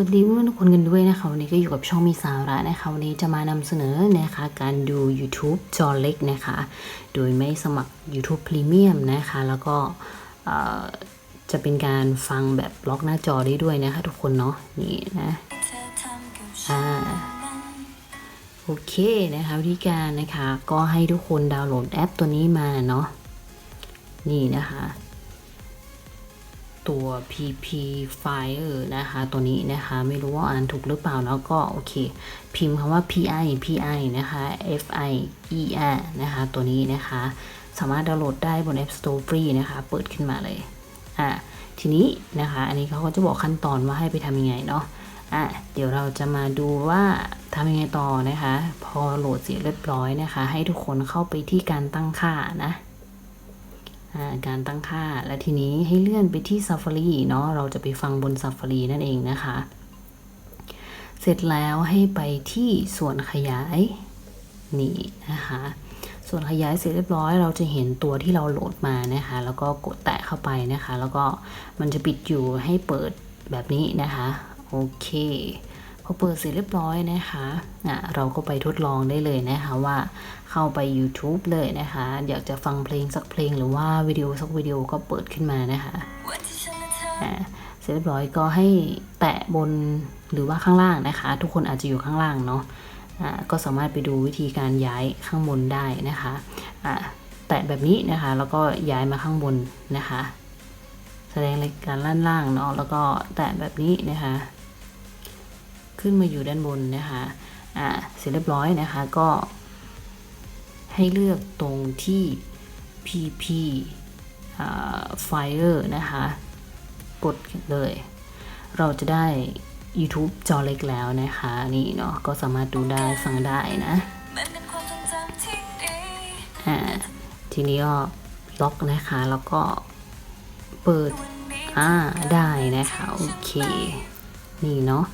วัสดีเพื่อนทุกคนกันด้วยนะคะวันนี้ก็อยู่กับช่องมีสาระนะคะวันนี้จะมานำเสนอนะคะการดู YouTube จอเล็กนะคะ โดยไม่สมัคร YouTube Premium นะคะ แล้วก็จะเป็นการฟังแบบบล็อกหน้าจอได้ด้วยนะคะทุกคนเนาะนี่นะอ่าโอเคนะคะวิธีการนะคะ ก็ให้ทุกคนดาวน์โหลดแอปตัวนี้มาเนาะนี่นะคะ ตัว PP Fire นะคะ ตัวนี้นะคะ ไม่รู้ว่าอ่านถูกหรือเปล่าแล้วก็โอเค พิมพ์คำว่า PI PI นะคะ FI ER นะคะ ตัวนี้นะคะ สามารถดาวน์โหลดได้บน App Store Free นะคะ เปิดขึ้นมาเลย อะ ทีนี้นะคะ อันนี้เขาก็จะบอกขั้นตอนว่าให้ไปทำยังไงเนาะอะ เดี๋ยวเราจะมาดูว่าทำยังไงต่อนะคะ พอโหลดเสร็จเรียบร้อยนะคะ ให้ทุกคนเข้าไปที่การตั้งค่านะ การตั้งค่า และทีนี้ให้เลื่อนไปที่ Safari เนาะ เราจะไปฟังบน Safari นั่นเองนะคะ เสร็จแล้วให้ไปที่ส่วนขยาย นี่นะคะ ส่วนขยายเสร็จเรียบร้อย เราจะเห็นตัวที่เราโหลดมานะคะ แล้วก็กดแตะเข้าไปนะคะ แล้วก็มันจะปิดอยู่ให้เปิดแบบนี้นะคะ โอเค พอเปิดเสร็จเรียบร้อยนะคะอะเราก็ไปทดลองได้เลยนะคะว่าเข้าไป YouTube เลยนะคะ อยากจะฟังเพลงสักเพลงหรือว่าวิดีโอสักวิดีโอก็เปิดขึ้นมานะคะอ่าเสร็จเรียบร้อยก็ให้แตะบนหรือว่าข้างล่างนะคะ ทุกคนอาจจะอยู่ข้างล่างเนาะอ่าก็สามารถไปดูวิธีการย้ายข้างบนได้นะคะอ่าแตะแบบนี้นะคะแล้วก็ย้ายมาข้างบนนะคะ แสดงรายการล่านล่างเนาะแล้วก็แตะแบบนี้นะคะ ขึ้นมาอยู่ด้านบนนะคะอ่าเสร็จเรียบร้อยนะคะก็ให้เลือกตรงที่ PP Fire นะคะกดเลย เราจะได้ YouTube จอเล็กแล้วนะคะ นี่เนาะก็สามารถดูได้ฟังได้นะอ่าทีนี้ก็ล็อกนะคะแล้วก็เปิดอ่าได้นะคะ โอเค นี่เนาะ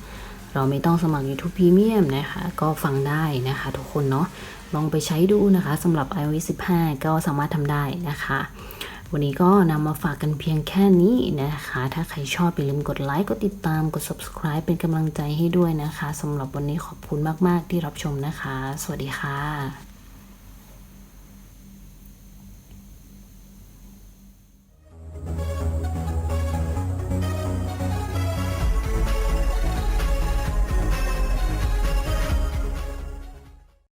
เราไม่ต้องสมัคร YouTube Premium นะคะ ก็ฟังได้นะคะทุกคนเนาะลองไปใช้ดูนะคะสำหรับ iOS 15 ก็สามารถทำได้นะคะ วันนี้ก็นำมาฝากกันเพียงแค่นี้นะคะ ถ้าใครชอบอย่าลืมกดไลค์ กดติดตาม กด subscribe เป็นกำลังใจให้ด้วยนะคะสำหรับวันนี้ขอบคุณมาก ๆ ที่รับชมนะคะ สวัสดีค่ะ